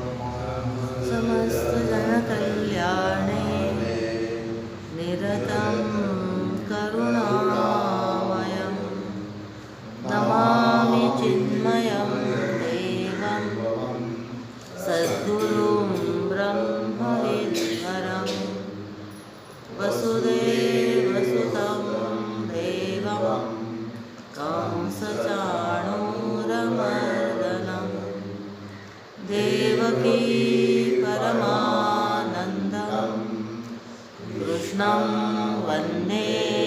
problem कृष्णं वन्दे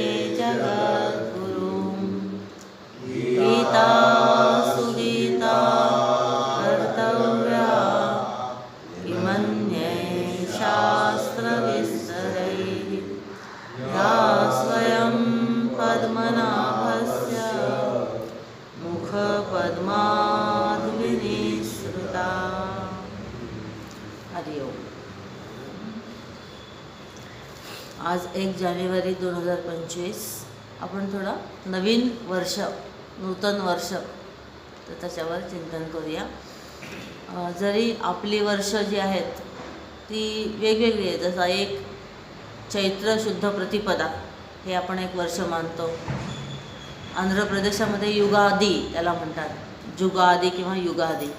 जानेवारी दोन हजार पंचवीस. आपण थोडं नवीन वर्ष नूतन वर्ष तर त्याच्यावर चिंतन करूया. जरी आपली वर्ष जी आहेत ती वेगवेगळी आहे जसा एक चैत्र शुद्ध प्रतिपदा हे आपण एक वर्ष मानतो. आंध्र प्रदेशामध्ये युगादी त्याला म्हणतात. जुगादी किंवा युगादी.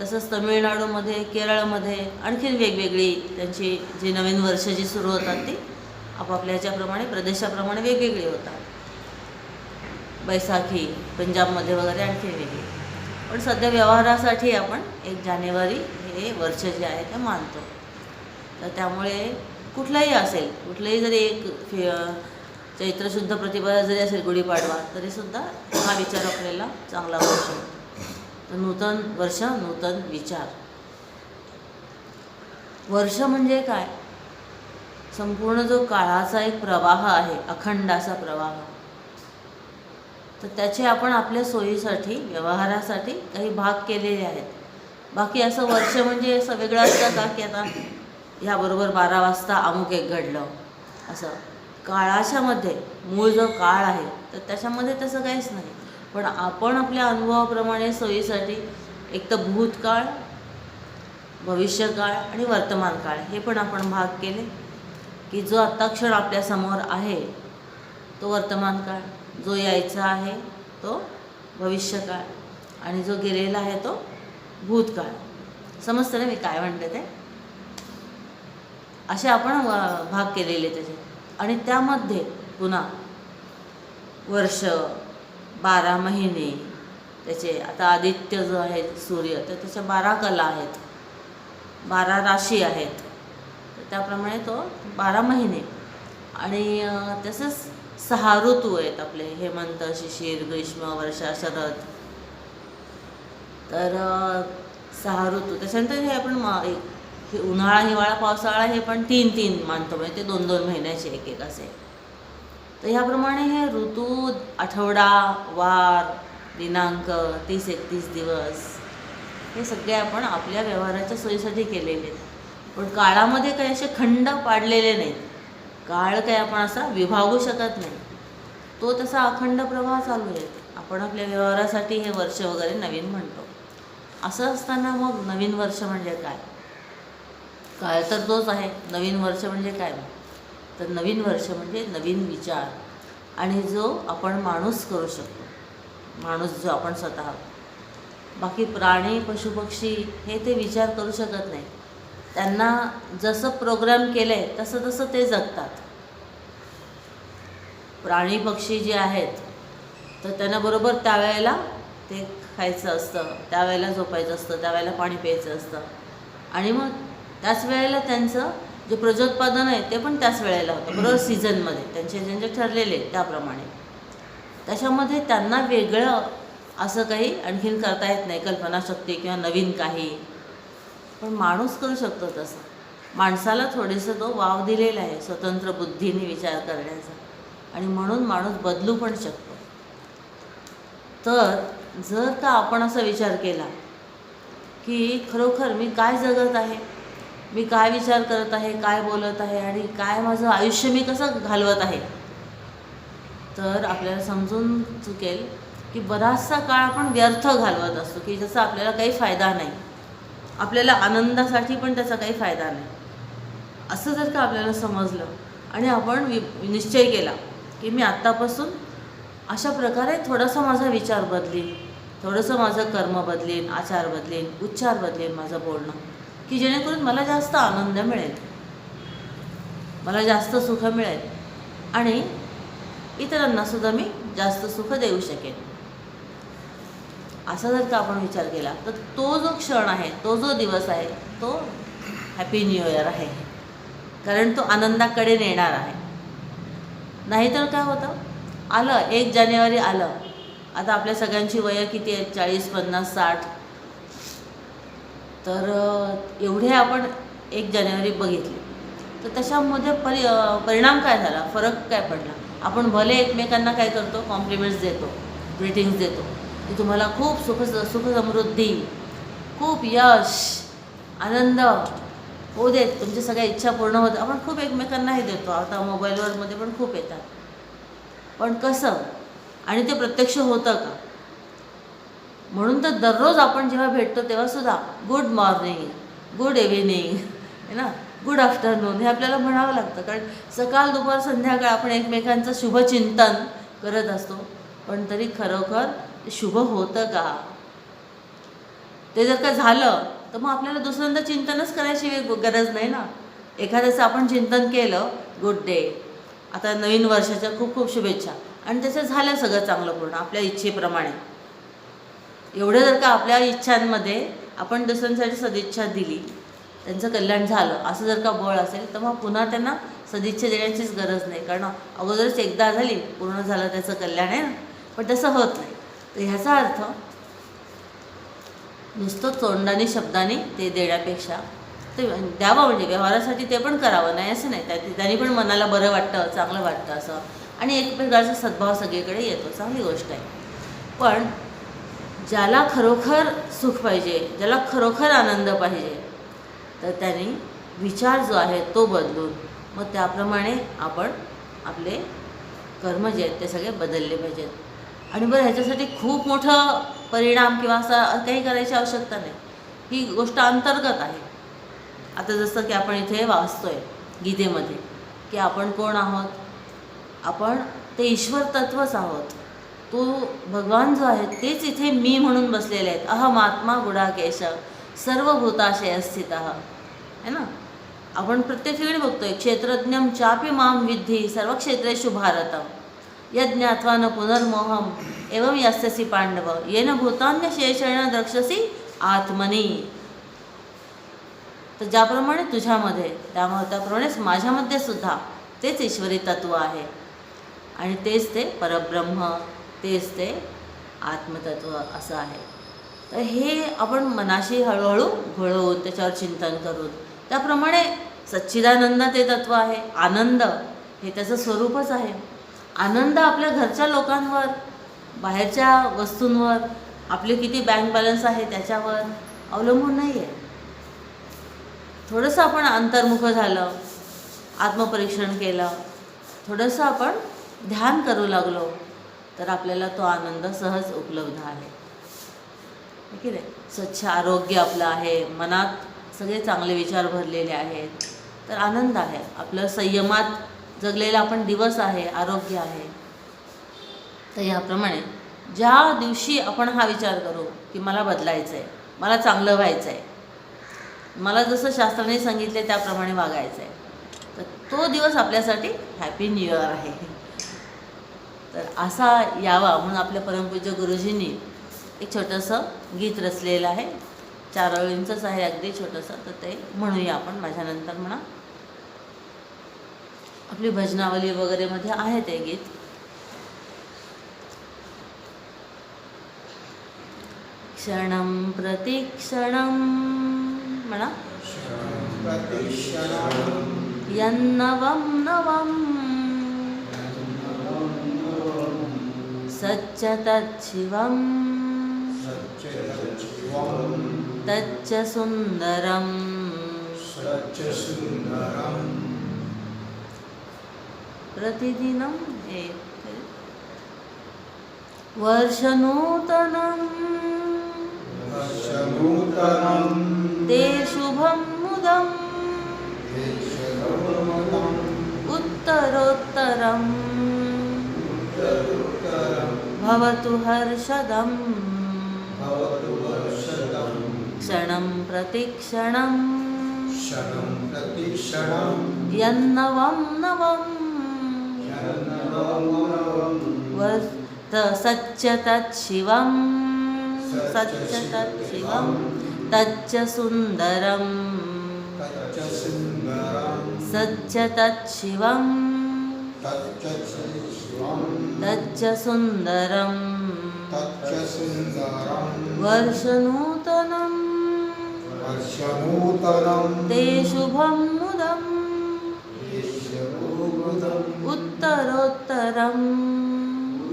तसंच तमिळनाडूमध्ये केरळमध्ये आणखीन वेगवेगळी त्यांची जी नवीन वर्ष जी सुरू होतात ती आपापल्या ह्याच्याप्रमाणे प्रदेशाप्रमाणे वेगवेगळे होतात. बैसाखी पंजाबमध्ये वगैरे आणखी वेगळी. पण सध्या व्यवहारासाठी आपण एक जानेवारी हे वर्ष जे आहे ते मानतो. तर त्यामुळे कुठलाही असेल कुठलंही जरी एक फे चैत्रशुद्ध प्रतिपदा जरी असेल गुढीपाडवा तरीसुद्धा हा विचार आपल्याला चांगला होऊ शकतो तर नूतन वर्ष नूतन विचार. वर्ष म्हणजे काय? संपूर्ण जो काळाचा एक प्रवाह आहे अखंड असा प्रवाह तर त्याचे आपण आपल्या सोयीसाठी व्यवहारासाठी काही भाग केलेले आहेत. बाकी असं वर्ष म्हणजे असं वेगळं असतं का की आता ह्याबरोबर बारा वाजता अमुक एक घडलं? असं. काळाच्यामध्ये मूळ जो काळ आहे तर त्याच्यामध्ये तसं काहीच नाही. पण आपण आपल्या अनुभवाप्रमाणे सोयीसाठी एक तर भूतकाळ भविष्यकाळ आणि वर्तमान काळ हे पण आपण भाग केले. की जो आत्ता क्षण आपल्यासमोर आहे तो वर्तमान काळ जो यायचा आहे तो भविष्यकाळ आणि जो गेलेला आहे तो भूतकाळ. समजतं ना मी काय म्हणते ते? असे आपण भाग केलेले त्याचे. आणि त्यामध्ये पुन्हा वर्ष बारा महिने त्याचे आता आदित्य जो आहे सूर्य तर त्याच्या बारा कला आहेत. बारा राशी आहेत. त्याप्रमाणे तो बारा महिने. आणि तसंच सहा ऋतू आहेत आपले हेमंत शिशिर ग्रीष्म वर्षा शरद. तर सहा ऋतू. त्याच्यानंतर हे आपण मा- एक- हे उन्हाळा हिवाळा पावसाळा हे पण तीन तीन मानतो. म्हणजे ते दोन दोन महिन्याचे एक एक असे. तर ह्याप्रमाणे हे ऋतू आठवडा वार दिनांक तीस एकतीस दिवस हे सगळे आपण आपल्या व्यवहाराच्या सोयीसाठी केलेले आहेत. पण काळामध्ये काही असे खंड पाडलेले नाहीत. काळ काही आपण असा विभागू शकत नाही. तो तसा अखंड प्रवाह चालू आहे. आपण आपल्या व्यवहारासाठी हे वर्ष वगैरे नवीन म्हणतो. असं असताना मग नवीन वर्ष म्हणजे काय? काळ तर तोच आहे. नवीन वर्ष म्हणजे काय? तर नवीन वर्ष म्हणजे नवीन विचार. आणि जो आपण माणूस करू शकतो. माणूस जो आपण स्वतः. बाकी प्राणी पशुपक्षी हे ते विचार करू शकत नाही त्यांना जसं प्रोग्राम केलं आहे तसं तसं ते जगतात. प्राणी पक्षी जे आहेत तर त्यांना बरोबर त्यावेळेला ते खायचं असतं त्यावेळेला झोपायचं असतं त्यावेळेला पाणी प्यायचं असतं. आणि मग त्याच वेळेला त्यांचं जे प्रजोत्पादन आहे ते पण त्याच वेळेला होतं. बरोबर सीझनमध्ये. त्यांचे ज्यांचे ठरलेले आहेत त्याप्रमाणे. त्याच्यामध्ये त्यांना वेगळं असं काही आणखीन करता येत नाही. कल्पनाशक्ती किंवा नवीन काही. पण माणूस करू शकतो तसं. माणसाला थोडेसं तो वाव दिलेला आहे स्वतंत्र बुद्धीने विचार करण्याचा. आणि म्हणून माणूस बदलू पण शकतो. तर जर का आपण असा विचार केला की खरोखर मी काय जगत आहे मी काय विचार करत आहे काय बोलत आहे आणि काय माझं आयुष्य मी कसं घालवत आहे तर आपल्याला समजून चुकेल की बराचसा काळ आपण व्यर्थ घालवत असतो की जसं आपल्याला काही फायदा नाही. आपल्याला आनंदासाठी पण त्याचा काही फायदा नाही. असं जर का आपल्याला समजलं आणि आपण वि निश्चय केला की मी आत्तापासून अशा प्रकारे थोडासा माझा विचार बदलेन थोडंसं माझं कर्म बदलेन आचार बदलेन उच्चार बदलेन माझं बोलणं की जेणेकरून मला जास्त आनंद मिळेल. मला जास्त सुख मिळेल आणि इतरांनासुद्धा मी जास्त सुख देऊ शकेन. असा जर का आपण विचार केला तर तो जो क्षण आहे तो जो दिवस आहे तो हॅपी न्यू इयर आहे. कारण तो आनंदाकडे नेणार आहे. नाहीतर काय होतं? आलं एक जानेवारी आलं. आता आपल्या सगळ्यांची वय किती आहेत चाळीस पन्नास साठ. तर एवढे आपण एक जानेवारी बघितली. तर तशामध्ये परि परिणाम काय झाला? फरक काय पडला? आपण भले एकमेकांना काय करतो कॉम्प्लिमेंट्स देतो ग्रीटिंग्स देतो. की तुम्हाला खूप सुख सुखसमृद्धी खूप यश आनंद होऊ देत. तुमच्या सगळ्या इच्छा पूर्ण होत. आपण खूप एकमेकांनाही देतो. आता मोबाईलवरमध्ये पण खूप येतात. पण कसं? आणि ते प्रत्यक्ष होतं का? म्हणून तर दररोज आपण जेव्हा भेटतो तेव्हासुद्धा गुड मॉर्निंग गुड इव्हिनिंग है ना? गुड आफ्टरनून हे आपल्याला म्हणावं लागतं. कारण सकाळ दुपार संध्याकाळ आपण एकमेकांचं शुभचिंतन करत असतो. पण तरी खरोखर शुभ होतं का? ते जर का झालं तर मग आपल्याला दुसऱ्यांदा चिंतनच करायची गरज नाही ना. एखाद्याचं आपण चिंतन केलं गुड डे आता नवीन वर्षाच्या खूप खूप शुभेच्छा. आणि त्याचं झालं सगळं चांगलं पूर्ण आपल्या इच्छेप्रमाणे. एवढं जर का आपल्या इच्छांमध्ये आपण दुसऱ्यांसाठी सदिच्छा दिली त्यांचं कल्याण झालं असं जर का बळ असेल तर मग पुन्हा त्यांना सदिच्छा देण्याचीच गरज नाही. कारण अगोदरच एकदा झाली पूर्ण झालं त्याचं कल्याण आहे ना. पण तसं होत नाही. तर ह्याचा अर्थ नुसतं तोंडाने शब्दाने ते देण्यापेक्षा ते द्यावं म्हणजे व्यवहारासाठी ते पण करावं नाही असं नाही. त्या त्यांनी पण मनाला बरं वाटतं चांगलं वाटतं असं. आणि एक प्रकारचा सद्भाव सगळीकडे येतो चांगली गोष्ट आहे. पण ज्याला खरोखर सुख पाहिजे ज्याला खरोखर आनंद पाहिजे तर त्यांनी विचार जो आहे तो बदलून मग त्याप्रमाणे आपण आपले कर्म जे आहेत ते सगळे बदलले पाहिजेत. आणि बरं ह्याच्यासाठी खूप मोठं परिणाम किंवा असं काही करायची आवश्यकता नाही. ही गोष्ट अंतर्गत आहे. आता जसं की आपण इथे वाचतोय गीतेमध्ये की आपण कोण आहोत? आपण ते ईश्वर तत्वच आहोत. तो भगवान जो आहे तेच इथे मी म्हणून बसलेले आहेत. अहम आत्मा गुडाकेश सर्व भूताशय स्थित है ना? आपण प्रत्येक ठिकाणी बघतोय क्षेत्रज्ञम चापी माम विद्धी सर्व क्षेत्रेषु भारतम. यज्ञात्वा न पुनर्मोहम। एवं यस्यसि पांडव येन भूतान्य शेषेण द्रक्षसी आत्मनी। तर ज्याप्रमाणे तुझ्यामध्ये त्यामुळे त्याप्रमाणेच माझ्यामध्ये सुद्धा तेच ईश्वरी तत्व आहे. आणि तेच ते परब्रह्म तेच ते आत्मतत्व असं आहे. तर हे आपण मनाशी हळूहळू घोळवून त्याच्यावर चिंतन करून त्याप्रमाणे सच्चिदानंद ते तत्व आहे. आनंद हे त्याचं स्वरूपच आहे. आनंद आपल्या घरच्या लोकांवर बाहेरच्या वस्तूंवर आपले किती बँक बॅलन्स आहे त्याच्यावर अवलंबून नाही आहे थोडंसं आपण अंतर्मुख झालं आत्मपरीक्षण केलं थोडंसं आपण ध्यान करू लागलो तर आपल्याला तो आनंद सहज उपलब्ध आहे. ठीक की नाही? स्वच्छ आरोग्य आपलं आहे मनात सगळे चांगले विचार भरलेले आहेत तर आनंद आहे. आपलं संयमात जगलेला आपण दिवस आहे आरोग्य आहे. तर याप्रमाणे ज्या दिवशी आपण हा विचार करू की मला बदलायचं आहे मला चांगलं व्हायचं आहे मला जसं शास्त्राने सांगितले त्याप्रमाणे वागायचं आहे तर तो दिवस आपल्यासाठी हॅपी न्यू इयर आहे. तर असा यावा म्हणून आपल्या परमपूज्य गुरुजींनी एक छोटंसं गीत रचलेलं आहे. चार ओळींचंच आहे अगदी छोटंसं तर ते म्हणूया आपण. माझ्यानंतर म्हणा. आपली भजनावली वगैरेमध्ये आहे ते गीत. क्षणं प्रतिक्षणं म्हणा. यन्नवं नवं. सच्च तच्छिवं तच्च सुन्दरं प्रतिदिनं एक वर्षनूतनं। ते शुभं मुदम् उत्तरोत्तरम् उत्तरोत्तरं। भवतु हर्षदम्। क्षणं प्रतिक्षणं क्षणं प्रतिक्षणं यन्नवं नवम्। सच्च तच्छिवं सच्च तच्छिवं तच्च सुन्दरं सच्च तच्छिवं तच्च सुन्दरं वर्षनूतनम्। वर्षनूतनं ते शुभं मुदम् उत्तरोत्तरम्।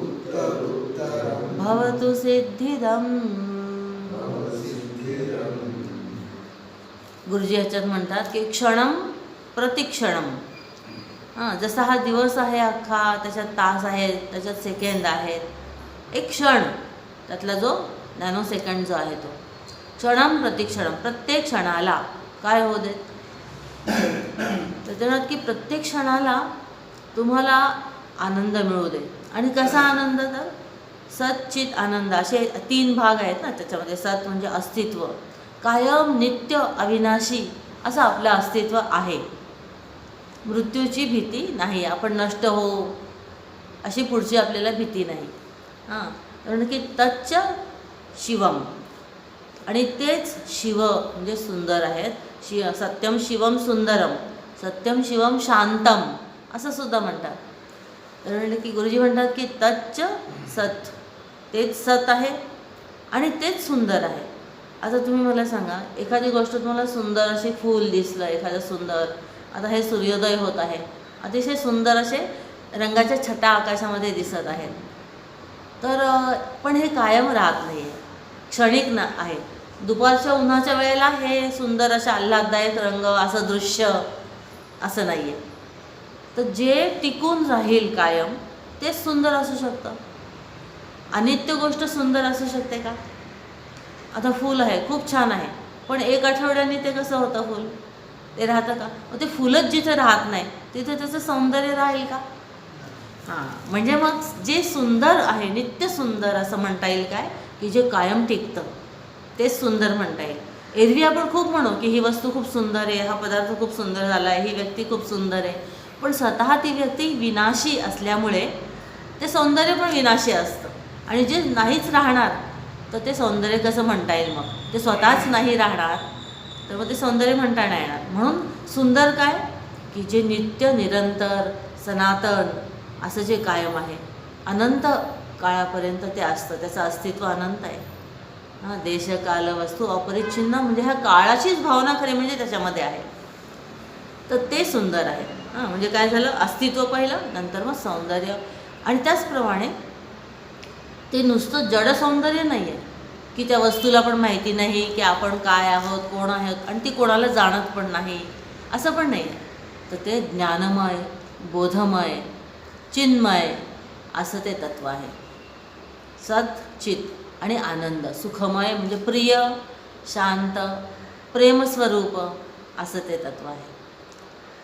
उत्तरोत्तरं भवतु सिद्धिदम्। सिद्धिरं गुरुजी ह्याच्यात म्हणतात की क्षणम प्रतिक्षणम हां जसा हा दिवस आहे अख्खा त्याच्यात तास आहेत त्याच्यात सेकंद आहेत. एक क्षण त्यातला जो नॅनो सेकंड जो आहे तो. क्षणम प्रतिक्षणम प्रत्येक क्षणाला. काय होऊ देत? त्याच्यात की प्रत्येक क्षणाला तुम्हाला आनंद मिळू दे. आणि कसा आनंद तर? सच्चित आनंद. असे तीन भाग आहेत ना त्याच्यामध्ये. सत म्हणजे अस्तित्व. कायम नित्य अविनाशी असं आपलं अस्तित्व आहे. मृत्यूची भीती नाही. आपण नष्ट हो. अशी पुढची आपल्याला भीती नाही. हां. कारण की तच्च शिवम. आणि तेच शिव म्हणजे सुंदर आहेत. शि सत्यम शिवम सुंदरम. सत्यम शिवम शांतम. असं सुद्धा म्हणतात. तर म्हणलं की गुरुजी म्हणतात की तच्च सत. तेच सत आहे आणि तेच सुंदर आहे. आता तुम्ही मला सांगा एखादी गोष्ट तुम्हाला सुंदर अशी फूल दिसलं एखादं सुंदर आता हे सूर्योदय होत आहे. अतिशय सुंदर असे रंगाच्या छटा आकाशामध्ये दिसत आहेत. तर पण हे कायम राहत नाही आहे क्षणिक ना आहे. दुपारच्या उन्हाच्या वेळेला हे सुंदर असे आल्हाददायक रंग असं दृश्य असं नाही आहे तर जे टिकून राहील कायम तेच सुंदर असू शकतं. अनित्य गोष्ट सुंदर असू शकते का? आता फूल आहे खूप छान आहे. पण एक आठवड्याने ते कसं होतं फूल? ते राहतं का? मग ते फुलंच जिथे राहत नाही तिथे त्याचं सौंदर्य राहील का? हां म्हणजे मग जे सुंदर आहे नित्य सुंदर असं म्हणता येईल काय? की जे कायम टिकतं तेच सुंदर म्हणता येईल. एरवी आपण खूप म्हणू की ही वस्तू खूप सुंदर आहे हा पदार्थ खूप सुंदर झाला आहे ही व्यक्ती खूप सुंदर आहे. पण स्वतः ती व्यक्ती विनाशी असल्यामुळे ते सौंदर्य पण विनाशी असतं. आणि जे नाहीच राहणार तर ते सौंदर्य कसं म्हणता येईल मग? ते स्वतःच नाही राहणार तर मग ते सौंदर्य म्हणता नाही येणार. म्हणून सुंदर काय? की जे नित्य निरंतर सनातन असं जे कायम आहे अनंत काळापर्यंत ते असतं. त्याचं अस्तित्व अनंत आहे. हां देशकाल वस्तू अपरिच्छिन्न म्हणजे ह्या काळाचीच भावना खरी म्हणजे त्याच्यामध्ये आहे. तर ते सुंदर आहे. हां म्हणजे काय झालं? अस्तित्व पहिलं नंतर मग सौंदर्य. आणि त्याचप्रमाणे ते नुसतं जड सौंदर्य नाही आहे की त्या वस्तूला पण माहिती नाही की आपण काय आहोत कोण आहोत आणि ती कोणाला जाणत पण नाही असं पण नाही आहे तर ते ज्ञानमय बोधमय चिन्मय असं ते तत्व आहे. सत चित आणि आनंद सुखमय म्हणजे प्रिय शांत प्रेमस्वरूप असं ते तत्व आहे.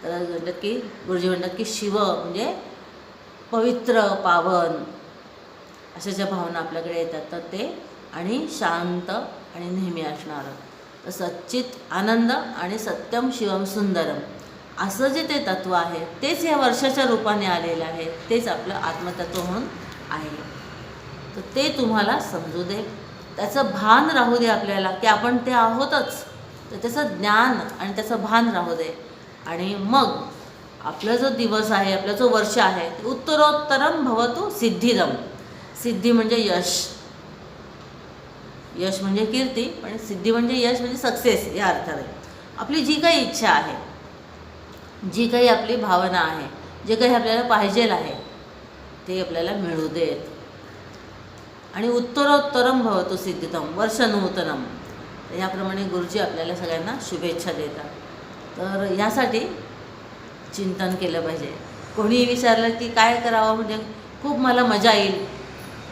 तर म्हणतात की गुरुजी म्हणतात की शिव म्हणजे पवित्र पावन. अशा ज्या भावना आपल्याकडे येतात तर ते आणि शांत आणि नेहमी असणारं. तर सच्चित आनंद आणि सत्यम शिवम सुंदरम. असं जे ते तत्व आहे तेच या वर्षाच्या रूपाने आलेलं आहे तेच आपलं आत्मतत्व म्हणून आहे. तर ते तुम्हाला समजू दे. त्याचं भान राहू दे आपल्याला की आपण ते आहोतच. तर त्याचं ज्ञान आणि त्याचं भान राहू दे. आणि मग आपला जो दिवस आहे आपला जो वर्ष आहे ते उत्तरोत्तरम भवतो सिद्धिदम. सिद्धी म्हणजे यश. यश म्हणजे कीर्ती पण सिद्धी म्हणजे यश म्हणजे सक्सेस या अर्थाने. आपली जी काही इच्छा आहे जी काही आपली भावना आहे जे काही आपल्याला पाहिजेल आहे ते आपल्याला मिळू देत. आणि उत्तरोत्तरम भवतो सिद्धितम वर्ष नूतनम याप्रमाणे गुरुजी आपल्याला सगळ्यांना शुभेच्छा देतात. तर यासाठी चिंतन केलं पाहिजे. कोणीही विचारलं की काय करावं म्हणजे खूप मला मजा येईल.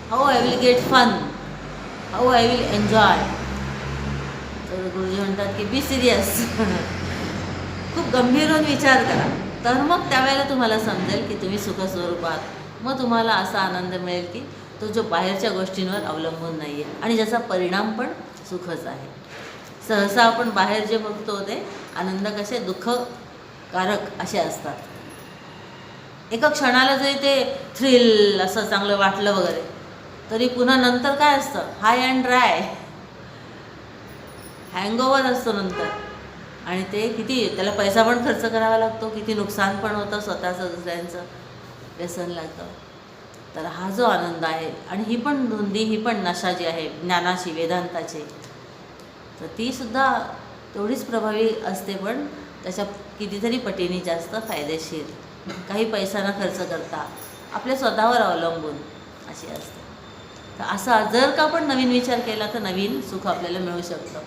How I will get fun how I will enjoy तर गुरुजी म्हणतात की बी सिरियस खूप गंभीर होऊन विचार करा. तर मग त्यावेळेला तुम्हाला समजेल की तुम्ही सुखस्वरूपात. मग तुम्हाला असा आनंद मिळेल की तो जो बाहेरच्या गोष्टींवर अवलंबून नाही आहे आणि ज्याचा परिणाम पण सुखच आहे. सहसा आपण बाहेर जे बघतो ते आनंद कसे दुःखकारक असे असतात. एका क्षणाला जरी ते थ्रिल असं चांगलं वाटलं वगैरे तरी पुन्हा नंतर काय असतं? हाय अँड ड्राय हँगओव्हर असतो नंतर. आणि ते किती त्याला पैसा पण खर्च करावा लागतो किती नुकसान पण होतं स्वतःचं दुसऱ्यांचं व्यसन लागतं. तर हा जो आनंद आहे आणि ही पण धुंदी ही पण नशा जी आहे ज्ञानाची वेदांताची तर ती सुद्धा तेवढीच प्रभावी असते पण त्याच्या कितीतरी पटीने जास्त फायदेशीर. काही पैसा न खर्च करता आपल्या स्वतःवर अवलंबून अशी असते. तर असा जर का आपण नवीन विचार केला तर नवीन सुख आपल्याला मिळू शकतं.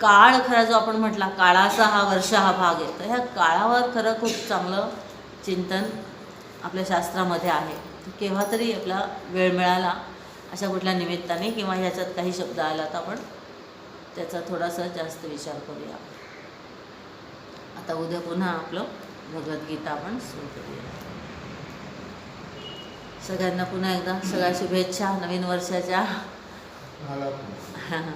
काळ खरा जो आपण म्हटला काळाचा हा वर्ष हा भाग आहे. तर ह्या काळावर खरं खूप चांगलं चिंतन आपल्या शास्त्रामध्ये आहे. केव्हा तरी आपला वेळ मिळाला अशा कुठल्या निमित्ताने किंवा ह्याच्यात काही शब्द आला तर आपण त्याचा थोडासा जास्त विचार करूया. आता उद्या पुन्हा आपलं भगवद्गीता आपण सुरू करूया. सगळ्यांना पुन्हा एकदा सगळ्या शुभेच्छा नवीन वर्षाच्या. मला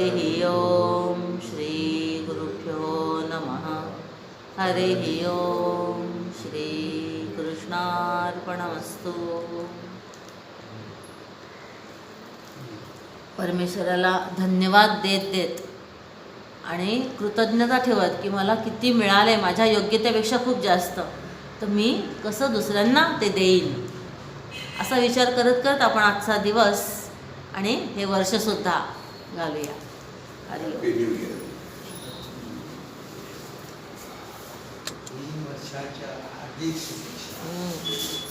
हरिः ॐ श्रीगुरुभ्यो नमः। हरिः ॐ श्रीकृष्णार्पणमस्तु परमेश्वराला धन्यवाद देत देत आणि कृतज्ञता ठेवत की मला किती मिळाले माझ्या योग्यतेपेक्षा खूप जास्त. तर मी कसं दुसऱ्यांना ते देईन? असा विचार करत करत आपण आजचा दिवस आणि हे वर्षसुद्धा घालूया. तीन वर्षाच्या हम्म.